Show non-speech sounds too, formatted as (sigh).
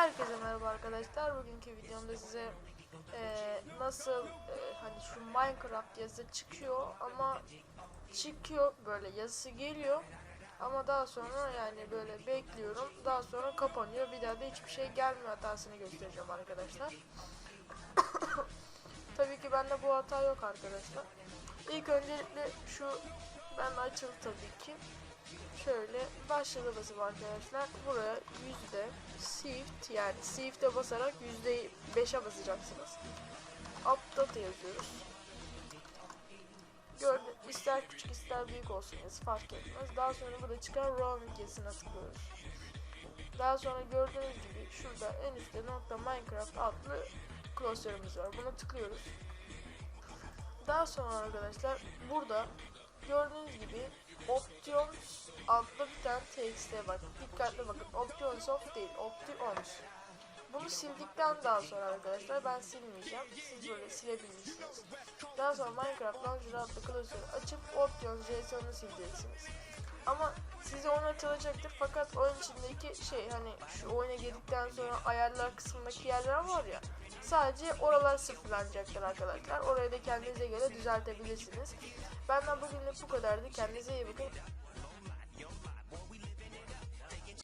Herkese merhaba arkadaşlar. Bugünkü videomda size eee, nasıl eee, hani şu Minecraft yazı çıkıyor ama çıkıyor böyle yazısı geliyor ama daha sonra yani böyle bekliyorum. Daha sonra kapanıyor. Bir daha da hiçbir şey gelmiyor hatasını göstereceğim arkadaşlar. (coughs) Tabii ki bende bu hata yok arkadaşlar. İlk öncelikle şu ben açıldı tabii ki. Şöyle başladı basıp arkadaşlar. Buraya yüzde yani shift'e basarak yüzde 5'e basacaksınız. Update yazıyoruz. Gördüm ister küçük ister büyük olsun yazı fark etmez. Daha sonra burada çıkan roaming yazısına tıklıyoruz. Daha sonra gördüğünüz gibi şurada en üstte nokta Minecraft adlı klasörümüz var. Buna tıklıyoruz. Daha sonra arkadaşlar burada gördüğünüz gibi Options adlı bir tane txt'e bak. Dikkatli bakın. Options of değil. Options. Bunu sildikten daha sonra arkadaşlar ben silmeyeceğim. Siz böyle silebilirsiniz. Daha sonra Minecraft Launcher adlı klasörü açıp Options JSON'u sileceksiniz. Ama size oyun açılacaktır fakat oyun içindeki şey hani şu oyuna girdikten sonra ayarlar kısmındaki yerler var ya sadece oralar sıfırlanacaktır arkadaşlar. Orayı da kendinize göre düzeltebilirsiniz. Benden bugünlük bu kadardı. Kendinize iyi bakın.